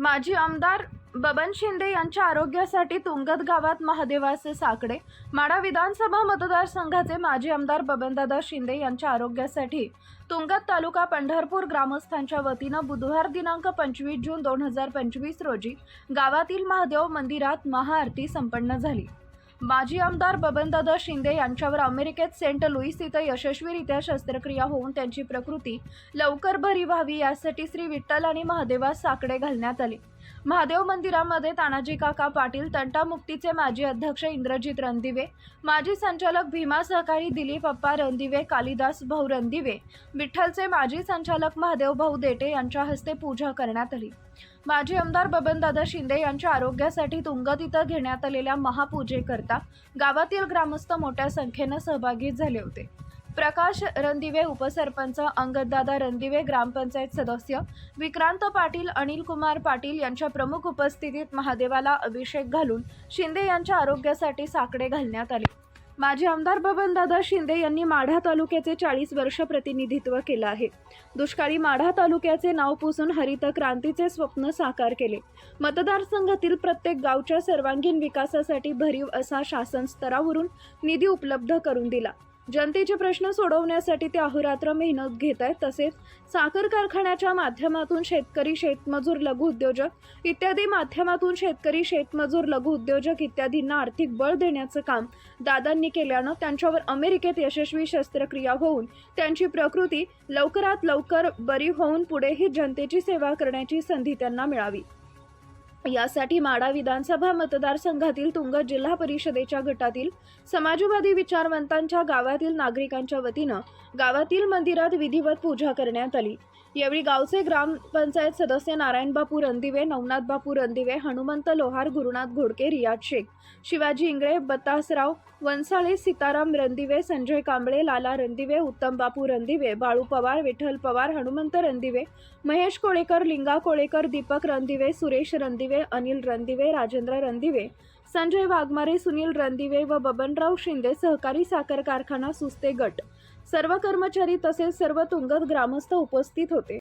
माजी आमदार बबन शिंदे यांच्या आरोग्यासाठी तुंगत गावात महादेवाचे साकडे. माडा विधानसभा मतदारसंघाचे माजी आमदार बबनदादा शिंदे यांच्या आरोग्यासाठी तुंगत तालुका पंढरपूर ग्रामस्थांच्या वतीनं बुधवार दिनांक पंचवीस जून दोन हजार पंचवीस रोजी गावातील महादेव मंदिरात महाआरती संपन्न झाली. माजी आमदार बबनदादा शिंदे यांच्यावर अमेरिकेत सेंट लुईस इथं यशस्वीरित्या शस्त्रक्रिया होऊन त्यांची प्रकृती लवकर बरी व्हावी यासाठी श्री विठ्ठल आणि महादेवास साकडे घालण्यात आले. महादेव मंदिरामध्ये तानाजी काका पाटील तंटामुक्तीचे माजी अध्यक्ष इंद्रजित रणदिवे माजी संचालक भीमा सहकारी दिलीप अप्पा रणदिवे कालिदास भाऊ रणदिवे विठ्ठलचे माजी संचालक महादेव भाऊ देटे यांच्या हस्ते पूजा करण्यात आली. माजी आमदार बबनदादा शिंदे यांच्या आरोग्यासाठी तुंगत इथं घेण्यात आलेल्या महापूजेकरता गावातील ग्रामस्थ मोठ्या संख्येनं सहभागी झाले होते. प्रकाश रणदिवे उपसरपंच अंगददादा रणदिवे ग्रामपंचायत सदस्य विक्रांत पाटील अनिल कुमार पाटील यांच्या प्रमुख उपस्थितीत महादेवाला अभिषेक घालून शिंदे यांच्या आरोग्यासाठी साकडे घालण्यात आले. माजी आमदार बबनदादा शिंदे यांनी माढा तालुक्याचे चाळीस वर्ष प्रतिनिधित्व केलं आहे. दुष्काळी माढा तालुक्याचे नाव पुसून हरित क्रांतीचे स्वप्न साकार केले. मतदारसंघातील प्रत्येक गावच्या सर्वांगीण विकासासाठी भरीव असा शासन स्तरावरून निधी उपलब्ध करून दिला. जनतेचे प्रश्न सोडवण्यासाठी ते अहोरात्र मेहनत घेत आहेत. तसेच साखर कारखान्याच्या माध्यमातून शेतकरी शेतमजूर लघु उद्योजक इत्यादी माध्यमातून शेतकरी शेतमजूर लघु उद्योजक इत्यादींना आर्थिक बळ देण्याचं काम दादांनी केल्यानं त्यांच्यावर अमेरिकेत यशस्वी शस्त्रक्रिया होऊन त्यांची प्रकृती लवकरात लवकर बरी होऊन पुढेही जनतेची सेवा करण्याची संधी त्यांना मिळावी. यासाठी माडा विधानसभा मतदारसंघातील तुंगत जिल्हा परिषदेच्या गटातील समाजवादी विचारवंतांच्या गावातील नागरिकांच्या वतीनं गावातील मंदिरात विधिवत पूजा करण्यात आली. यावेळी गावचे ग्रामपंचायत सदस्य नारायणबापू रणदिवे नवनाथ बापू रंदिवे हनुमंत लोहार गुरुनाथ घोडके रियाज शेख शिवाजी इंगळे बतासराव वनसाळे सीताराम रणदिवे संजय कांबळे लाला रणदिवे उत्तम बापू रणदिवे बाळू पवार विठ्ठल पवार हनुमंत रणदिवे महेश कोळेकर लिंगा कोळेकर दीपक रणदिवे सुरेश रणदिवे अनिल रणदिवे राजेंद्र रणदिवे संजय वाघमारे सुनील रणदिवे व बबनराव शिंदे सहकारी साखर कारखाना सुस्ते गट. सर्व कर्मचारी तसेच सर्व तुंगत ग्रामस्थ उपस्थित होते.